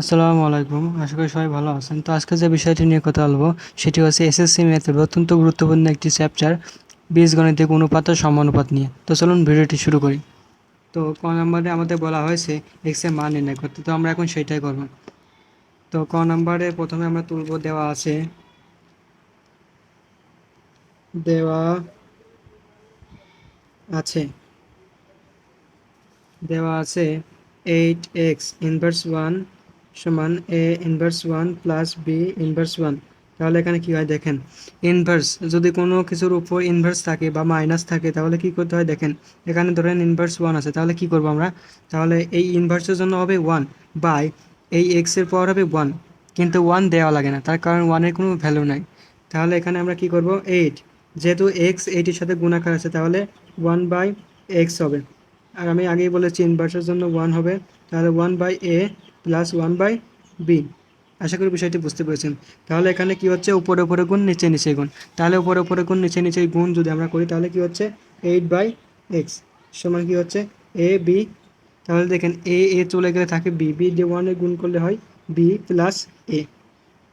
আসসালামু আলাইকুম। আশা করি সবাই ভালো আছেন। তো আজকে যে বিষয়টি নিয়ে কথা বলব, সেটি হচ্ছে এসএসসি ম্যাথের অত্যন্ত গুরুত্বপূর্ণ একটি চ্যাপ্টার বীজগণিতিক অনুপাত ও সমানুপাত নিয়ে। তো চলুন ভিডিওটি শুরু করি। তো ক নম্বরে আমাদের বলা হয়েছে এক্সের মান নির্ণয় করতে। তো আমরা এখন সেটাই করব। তো ক নম্বরে প্রথমে আমরা তুলব, দেওয়া আছে দেওয়া আছে। দেওয়া আছে এইট এক্স ইনভার্স ওয়ান সমান A inverse one plus B inverse one তাহলে এখানে কী হয় দেখেন? ইনভার্স যদি কোনো কিছুর উপর ইনভার্স থাকে বা মাইনাস থাকে, তাহলে কি করতে হয় দেখেন? এখানে ধরেন ইনভার্স ওয়ান আছে, তাহলে কি করব আমরা? তাহলে এই ইনভার্সের জন্য হবে ওয়ান বাই এই এক্সের পাওয়ার হবে ওয়ান কিন্তু ওয়ান দেওয়া লাগে না, তার কারণ ওয়ানের কোনো ভ্যালু নাই। তাহলে এখানে আমরা কি করব? এইট যেহেতু এক্স এইটির সাথে গুণাকার আছে, তাহলে ওয়ান বাই এক্স হবে। আর আমি আগেই বলেছি ইনভার্সের জন্য ওয়ান হবে। তাহলে one by A plus one by B আশা করি বিষয়টি বুঝতে পেরেছেন। তাহলে এখানে কি হচ্ছে? উপরে উপরে গুণ, নিচে নিচে গুণ। তাহলে উপরে উপরে গুণ, নিচে নিচে গুণ যদি আমরা করি, তাহলে কি হচ্ছে? এইট বাই এক্স সমান কি হচ্ছে? এ বি তাহলে দেখেন এ এ চলে গেলে থাকে বি বি দিয়ে ওয়ানে গুণ করলে হয় বি প্লাস এ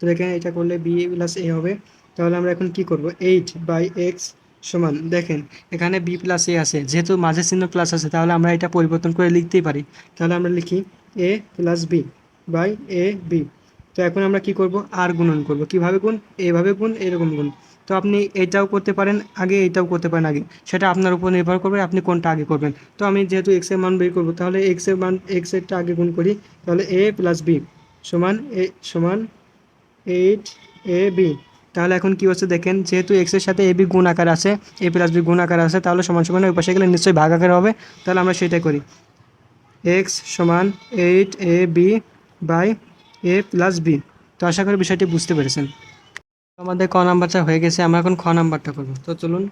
তো এখানে এটা করলে বি প্লাস এ হবে। তাহলে আমরা এখন কি করব? এইট বাই এক্স সমান, দেখেন, এখানে বি প্লাস এ আছে। যেহেতু মাঝে চিহ্ন প্লাস আছে, তাহলে আমরা এটা পরিবর্তন করে লিখতেই পারি। তাহলে আমরা লিখি a plus b by a b তো এখন আমরা কি করব? আর গুণন করব। কীভাবে গুণ? এভাবে গুণ, এরকম গুণ। তো আপনি এটাও করতে পারেন, আগে এটাও করতে পারেন আগে। সেটা আপনার উপর নির্ভর করবে, আপনি কোনটা আগে করবেন। তো আমি যেহেতু এক্সের মান বের করব, তাহলে এক্সের মান এক্স এরটা আগে গুণ করি। তাহলে এ প্লাস বি সমান এ সমান এইট এ বি তাহলে এখন কি হচ্ছে দেখেন, যেহেতু এক্সের সাথে এ বি গুণ আকার আছে এ প্লাস বি গুণ আকার আছে, তাহলে সমান সমান ওই পাশে গেলে নিশ্চয়ই ভাগ আকার হবে। তাহলে আমরা সেটাই করি। এক্স সমান eight a b by a plus b. তো আশা করি বিষয়টি বুঝতে পেরেছেন। আমাদের ক নাম্বারটা হয়ে গেছে, আমরা এখন খ নাম্বারটা করব। তো চলুন।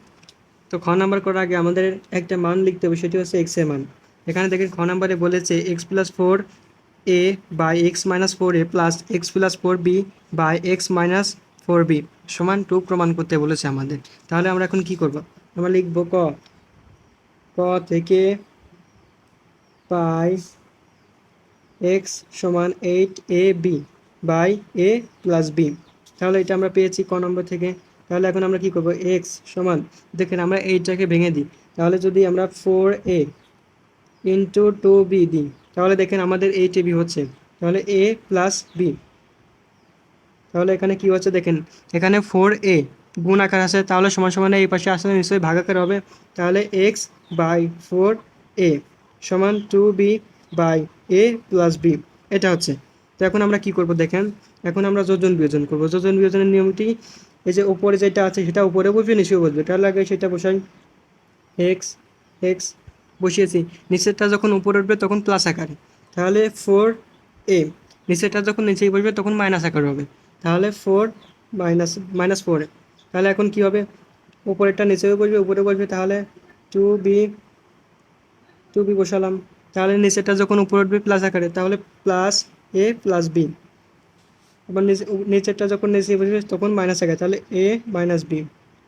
তো খ নাম্বার করার আগে আমাদের একটা মান লিখতে হবে, সেটি হচ্ছে এক্সের মান। এখানে দেখেন খ নাম্বারে বলেছে x plus four a by x minus four a plus x plus four b by x minus four b সমান টু প্রমাণ করতে বলেছে আমাদের। তাহলে আমরা এখন কি করব? আমরা লিখব ক। ক থেকে পাই এক্স সমান eight a b by a plus b. তাহলে এটা আমরা পেয়েছি ক নম্বর থেকে। তাহলে এখন আমরা কি করব? এক্স সমান, দেখেন আমরা এইটটাকে ভেঙে দিই। তাহলে যদি আমরা four a into two b দিই, তাহলে দেখেন আমাদের এইট এ বি হচ্ছে। তাহলে এ প্লাস বি। তাহলে এখানে কি হচ্ছে দেখেন? এখানে ফোর এ গুণ আকার আছে, তাহলে সমান সমান এই পাশে আসলে নিশ্চয়ই ভাগাকার হবে। তাহলে এক্স বাই ফোর এ। সমান two b by a plus b এটা হচ্ছে। তো এখন আমরা কি করব দেখেন? এখন আমরা যোজন বিয়োজন করব। যোজন বিয়োজনের নিয়মটি এই যে উপরে যেটা আছে সেটা উপরে বসবে নিচেও বসবে। তাহলে আগে সেটা বসাই। এক্স এক্স বসিয়েছি। নিচেরটা যখন উপরে উঠবে তখন প্লাস আকারে। তাহলে ফোর এ নিচেরটা যখন নিচেই বসবে তখন মাইনাস আকার হবে। তাহলে ফোর মাইনাস মাইনাস ফোর তাহলে এখন কি হবে? উপরেরটা নিচেও বসবে, উপরে বসবে। তাহলে টু বি টু বি বসালাম। তাহলে নিচেরটা যখন উপরে উঠবে প্লাস আকারে, তাহলে প্লাস এ প্লাস বি আবার নিচে নিচেরটা যখন নিচে বসবে, তখন মাইনাস আকারে। তাহলে এ মাইনাস বি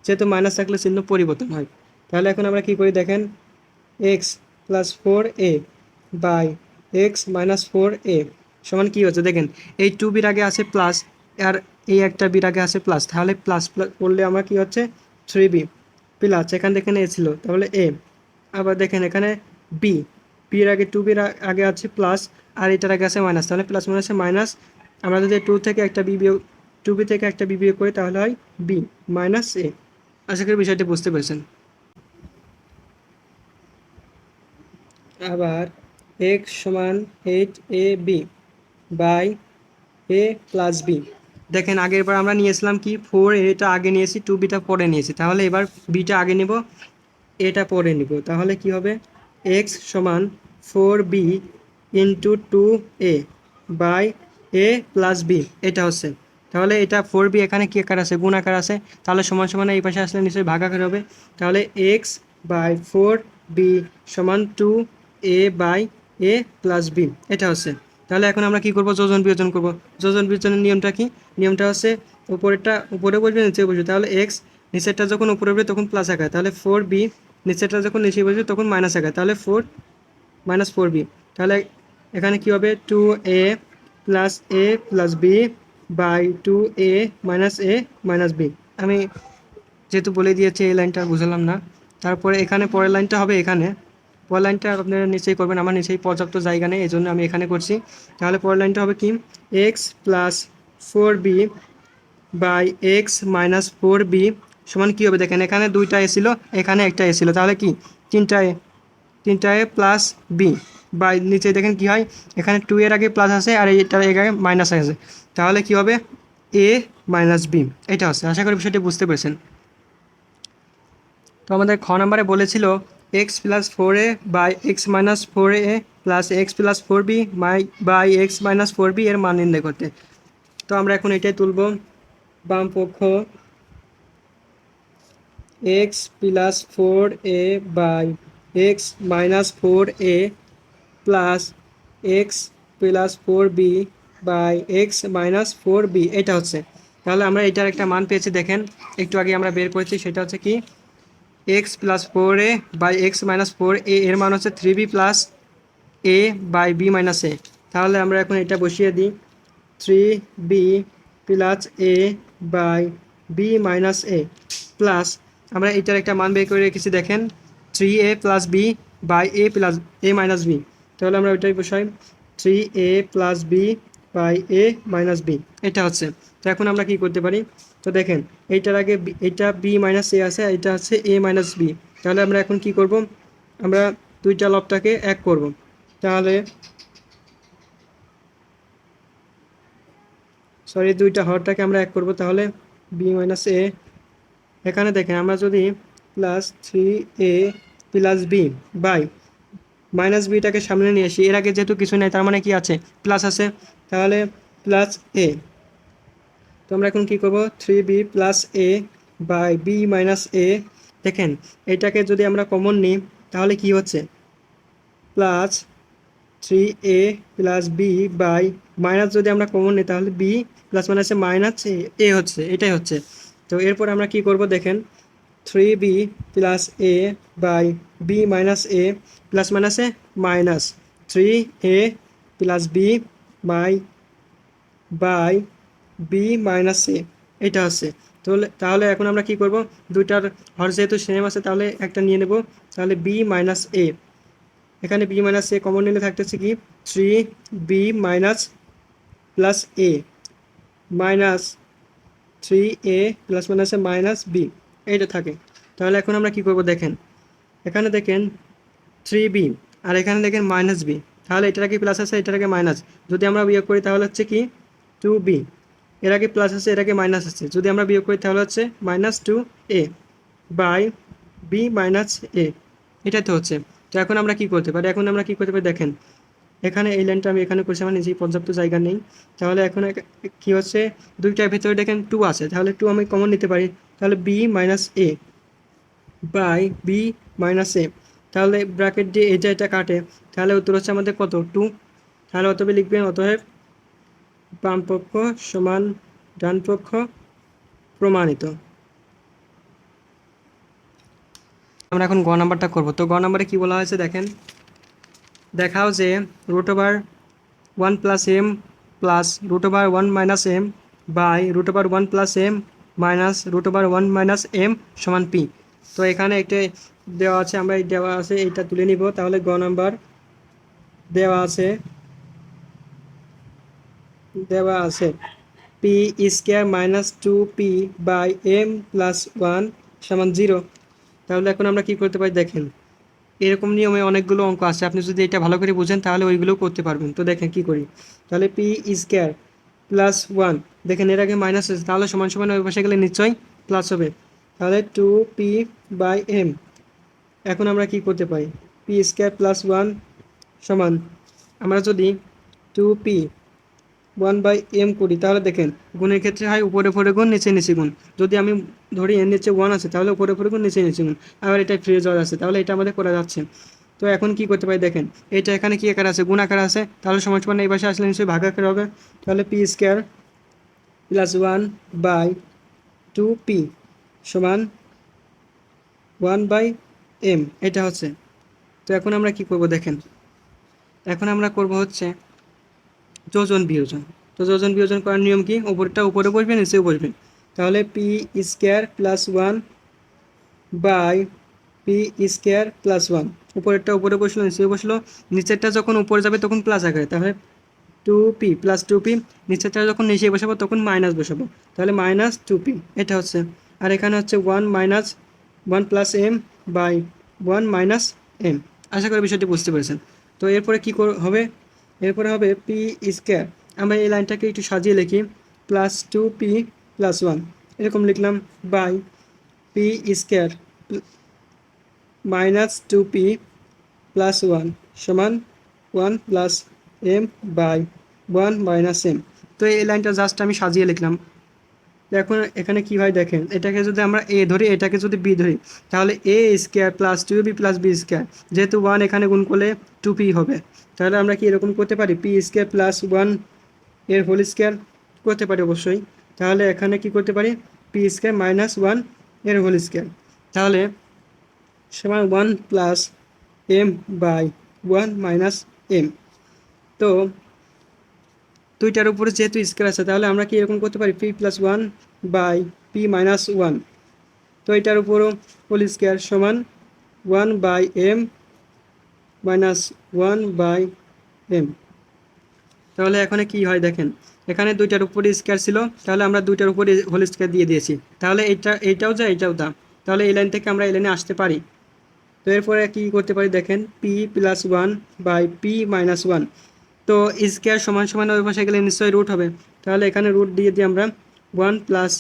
যেহেতু মাইনাস থাকলে চিহ্ন পরিবর্তন হয়। তাহলে এখন আমরা কি করি দেখেন? X plus four a by x minus four a সমান কী হচ্ছে? দেখেন, এই টু বির আগে আছে প্লাস আর এই একটা বির আগে আছে প্লাস তাহলে প্লাস প্লাস করলে আমার কি হচ্ছে? থ্রি বি প্লাস এখানে দেখেন এ ছিল। তাহলে এ আবার দেখেন এখানে বি বির আগে টু বির আগে আছে প্লাস আর এটার আগে আছে মাইনাস তাহলে প্লাস মাইনাসে মাইনাস আমরা যদি টু থেকে একটা বি বিয়োগ টু বি থেকে একটা বি বিয়োগ করি, তাহলে হয় বি মাইনাস এ আশা করি বিষয়টি বুঝতে পেরেছেন। আবার এক্স সমান eight a b by a plus b দেখেন, আগের বার আমরা নিয়েছিলাম কি? ফোর এটা আগে নিয়েছি টু বিটা পরে নিয়েছি। তাহলে এবার বিটা আগে নেব এটা পরে নিব। তাহলে কি হবে? এক্স সমান four b into two a by a plus b, এটা হচ্ছে। তাহলে এটা ফোর বি, এখানে কি আকার আছে? গুণ আকার আছে। তাহলে সমান সমান এই পাশে আসলে নিশ্চয়ই ভাগ আকার হবে। তাহলে এক্স বাই ফোর বি সমান two a by a plus b, এটা হচ্ছে। তাহলে এখন আমরা কি করব? যোজন বিয়োজন করব। যোজন বিয়োজনের নিয়মটা কি? নিয়মটা হচ্ছে উপরেরটা উপরে বসবে, নিচে বসবে। তাহলে এক্স নিচেরটা যখন উপরে উঠবে, তখন প্লাস আকার। তাহলে ফোর বি নিচেরটা যখন নিচে বসবে তখন মাইনাস আকার তাহলে ফোর মাইনাস ফোর বি তাহলে এখানে কী হবে? Two a plus a plus b by two a minus a minus b আমি যেহেতু বলে দিয়েছি এই লাইনটা, বুঝলাম না। তারপরে এখানে পরের লাইনটা হবে এখানে। পরের লাইনটা আপনারা নিচেই করবেন, আমার নিচেই পর্যাপ্ত জায়গা নেই এই জন্য আমি এখানে করছি। তাহলে পরের লাইনটা হবে কি? X plus four b by x minus four b সমান কী হবে? দেখেন, এখানে দুইটা এ ছিল, এখানে একটা এ ছিল। তাহলে কি? তিনটা এ তিনটা এ প্লাস বি বাই নিচে দেখেন কি হয়? এখানে টু এর আগে প্লাস আছে আর এইটার আগে মাইনাস আছে। তাহলে কি হবে? এ মাইনাস বি এটা হচ্ছে। আশা করি বিষয়টি বুঝতে পেরেছেন। তো আমাদের খ নম্বরে বলেছিল x plus four a by x minus four a plus x plus four b my by x minus four b এর মান নির্ণয় করতে। তো আমরা এখন এটাই তুলব। বাম পক্ষ x plus four a by x minus four a plus x plus four b by x minus four b এটা হচ্ছে। তাহলে আমরা এটার একটা মান পেয়েছি, দেখেন, একটু আগে আমরা বের করেছি, সেটা হচ্ছে কি? X plus four a by x minus four a এর মান হচ্ছে three b plus a by b minus a তাহলে আমরা এখন এটা বসিয়ে দিই। Three b plus a by b minus a plus আমরা এটার একটা মান বের করে রেখেছি, দেখেন three a plus b by a plus a minus b তাহলে আমরা ওইটাই বসাই three a plus b by a minus b এটা হচ্ছে, তো এখন আমরা কি করতে পারি? তো দেখেন, এইটার আগে এইটা বি মাইনাস এ আছে, এটা হচ্ছে এ মাইনাস বি তাহলে আমরা এখন কি করব? আমরা দুইটা লবটাকে এক করব। তাহলে সরি দুইটা হরটাকে আমরা এক করব। তাহলে বি মাইনাস এ এখানে দেখেন আমরা যদি plus three a plus b by minus বিটাকে সামনে নিয়ে আসি, এর আগে যেহেতু কিছু নেই, তার মানে কি আছে? প্লাস আছে। তাহলে প্লাস এ তো আমরা এখন কী করব? Three b plus a by b minus a দেখেন, এটাকে যদি আমরা কমন নিই, তাহলে কি হচ্ছে? Plus three a plus b by minus যদি আমরা কমন নিই, তাহলে বি প্লাস মাইনাসে মাইনাস এ হচ্ছে, এটাই হচ্ছে। তো এরপর আমরা কি করব দেখেন? Three b plus a by b minus a plus মাইনাসে minus three a plus b by by b minus a এটা হচ্ছে তাহলে তাহলে এখন আমরা কি করব? দুইটার হর যেহেতু সেম আছে, তাহলে একটা নিয়ে নেব। তাহলে বি মাইনাস এ এখানে বি মাইনাস এ কমন নিলে থাকতেছে কি? Three b minus plus a minus three a plus মাইনাসে মাইনাস বি এইটা থাকে। তাহলে এখন আমরা কি করব দেখেন? এখানে দেখেন থ্রি বি আর এখানে দেখেন মাইনাস বি তাহলে এটার আগে প্লাস আছে, এটার আগে মাইনাস যদি আমরা বিয়োগ করি তাহলে হচ্ছে কি? টু বি এর আগে প্লাস আছে, এর আগে মাইনাস আছে। যদি আমরা বিয়োগ করি তাহলে হচ্ছে minus two a by b minus a এটাই তো হচ্ছে। তো এখন আমরা কি করতে পারি? এখন আমরা কি করতে পারি? দেখেন এখানে এই লাইনটা আমি এখানে করছি আমার নিজেই পর্যাপ্ত জায়গা নেই। তাহলে এখন কি হচ্ছে? দুইটার ভিতরে দেখেন টু আছে, তাহলে টু আমি কমন নিতে পারি। তাহলে b minus a by b minus a তাহলে ব্র্যাকেট দিয়ে এটা এটা কাটে। তাহলে উত্তর হচ্ছে আমাদের কত? টু তাহলে অতএব লিখবেন অতএব বাম পক্ষ সমান ডান পক্ষ প্রমাণিত। আমরা এখন গ নাম্বারটা করব। তো গ নাম্বারে কি বলা হয়েছে দেখেন? দেখাও যে root over one plus m plus root over one minus m by root over one plus m minus root over one minus m সমান পি তো এখানে একটা দেওয়া আছে, আমরা এই দেওয়া আছে, এইটা তুলে নিব। তাহলে গ নাম্বার দেওয়া আছে দেওয়া আছে p square minus two p by m plus one সমান জিরো তাহলে এখন আমরা কি করতে পারি? দেখেন। এরকম নিয়মে অনেকগুলো অঙ্ক আছে। আপনি যদি এটা ভালো করে বুঝেন, তাহলে ওইগুলোও করতে পারবেন। তো দেখেন কি করি? তাহলে পি স্কোয়ার প্লাস ওয়ান দেখেন এর আগে মাইনাস আছে, তাহলে সমান সমান ওই পাশে গেলে নিশ্চয়ই প্লাস হবে। তাহলে টু পি বাই এম এখন আমরা কি করতে পারি? পি স্কোয়ার প্লাস ওয়ান সমান। আমরা যদি two p one by m করি, তাহলে দেখেন গুণের ক্ষেত্রে হয় উপরে উপরে গুণ, নিচে নিচে গুণ। যদি আমি ধরি এর নিচে ওয়ান আছে, তাহলে উপরে উপরে গুণ, নিচে নিচে গুণ। আবার এটা ফ্রি রেজাল্ট আছে, তাহলে এটা আমাদের করা যাচ্ছে। তো এখন কি করতে পারি দেখেন, এটা এখানে কি আকার আছে? গুণ আকার আছে। তাহলে সমাজ সমান এই পাশে আসলে নিশ্চয়ই ভাগ আকার হবে। তাহলে p square plus one by two p সমান ওয়ান বাই এম, এটা হচ্ছে। তো এখন আমরা কি করব দেখেন, এখন আমরা করব হচ্ছে যোজন বিয়োজন। তো যোজন বিয়োজন করার নিয়ম কি? উপরটা উপরে বসবে, নিচেও বসবে। তাহলে p square plus one by p square plus one উপরেরটা উপরে বসল নিচে বসল। নিচেরটা যখন উপরে যাবে তখন প্লাস আকারে। তাহলে two p plus two p নিচেরটা যখন নিচে বসাবো তখন মাইনাস বসাবো। তাহলে মাইনাস টু পি এটা হচ্ছে। আর এখানে হচ্ছে one minus one plus m by one minus m আশা করি বিষয়টি বুঝতে পেরেছেন। তো এরপরে কী হবে? এরপরে হবে পি স্কোয়ার আমরা এই লাইনটাকে একটু সাজিয়ে লিখি। Plus two p plus one এরকম লিখলাম by p square minus two p plus one সমান one plus m by one minus m তো এই লাইনটা জাস্ট আমি সাজিয়ে লিখলাম। এখন এখানে কী হয় দেখেন, এটাকে যদি আমরা এ ধরি, এটাকে যদি বি ধরি, তাহলে a square plus two b plus b square যেহেতু ওয়ান এখানে গুণ করলে টু পি হবে। তাহলে আমরা কি এরকম করতে পারি? পি স্কোয়ার প্লাস ওয়ানের হোল স্কোয়ার করতে পারি অবশ্যই। তাহলে এখানে কি করতে পারি? পি স্কোয়ার মাইনাস ওয়ানের হোল স্কোয়ার তাহলে সমান one plus m by one minus m তো দুইটার উপরে যেহেতু স্কোয়ার আছে, তাহলে আমরা কি এরকম করতে পারি? P plus one by p minus one তো এটার উপরও হোল স্কোয়ার সমান one by m minus one by m তাহলে এখানে কি হয় দেখেন, এখানে দুইটার উপরে স্কোয়ার ছিল, তাহলে আমরা দুইটার উপরে হোল স্কোয়ার দিয়ে দিয়েছি। তাহলে এইটা, এইটাও যা এইটাও দা তাহলে এই লাইন থেকে আমরা এই লাইনে আসতে পারি। তো এরপরে কী করতে পারি দেখেন p plus one by p minus one তো স্কোয়ার সমান সমান ওই পাশে গেলে নিশ্চয়ই রুট হবে। তাহলে এখানে রুট দিয়ে দিই আমরা one plus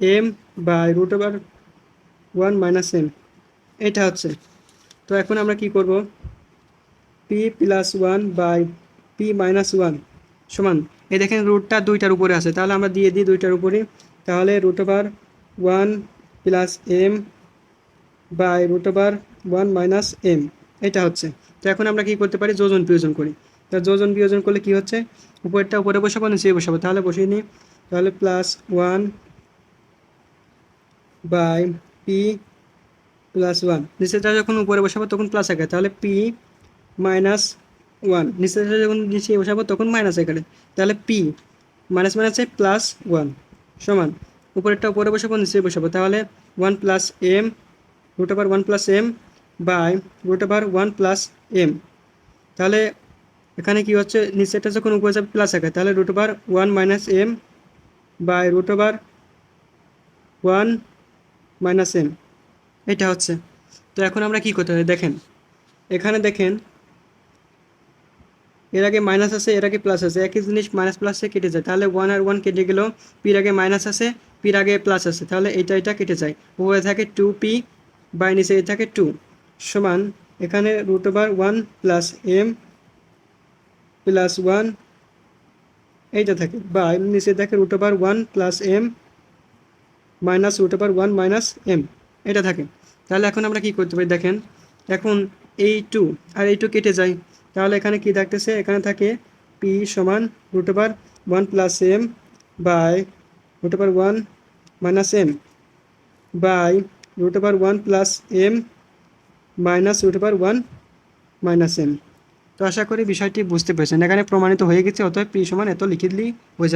m by root over one minus m এটা হচ্ছে। তো এখন আমরা কি করব? P plus one by p minus one সমান। এই দেখেন রুটটা দুইটার উপরে আছে। তাহলে আমরা দিয়ে দিই দুইটার উপরে। তাহলে root over one plus m by root over one minus m এটা হচ্ছে। তো এখন আমরা কি করতে পারি? যোজন বিয়োজন করি। তা যোজন বিয়োজন করলে কি হচ্ছে? উপরেরটা উপরে বসাবো নিচে বসাবো। তাহলে বসিয়ে নিই। তাহলে plus one by p plus one নিচেটা যখন উপরে বসাবো, তখন প্লাস আকারে তাহলে পি মাইনাস ওয়ান নিচেটা যখন নিচে বসাবো, তখন মাইনাস আকারে তাহলে পি মাইনাস মাইনাসে প্লাস ওয়ান সমান। উপরেরটা উপরে বসাবো নিচে বসাবো। তাহলে one plus m root over one plus m by root over one plus m তাহলে এখানে কি হচ্ছে? নিচেটা যখন উপরে যাবে প্লাস আকারে তাহলে root over one minus m by root over one minus m এটা হচ্ছে। তো এখন আমরা কি করতে হবে? দেখেন, এখানে দেখেন, এর আগে মাইনাস আছে, এর আগে প্লাস আছে। একই জিনিস মাইনাস প্লাসে কেটে যায়। তাহলে ওয়ান আর ওয়ান কেটে গেল পির আগে মাইনাস আছে পির আগে প্লাস আছে। তাহলে এটা এটা কেটে যায়। উপরে থাকে টু পি বাই নিচে এ থাকে টু সমান এখানে root over one plus m plus one এইটা থাকে। বা নিচে থাকে root over one plus m minus root over one minus m এটা থাকে। তাহলে এখন আমরা কি করতে পারি? দেখেন, এখন এই টু আর এই টু কেটে যায়। তাহলে এখানে কি থাকতেছে? এখানে থাকে পি সমান root over one plus m by root over one minus m by root over one plus m minus root over one minus m তো আশা করি বিষয়টি বুঝতে পেরেছেন। এখানে প্রমাণিত হয়ে গেছে, অতএব পি সমান এত লিখে দিলেই হয়ে যাবে।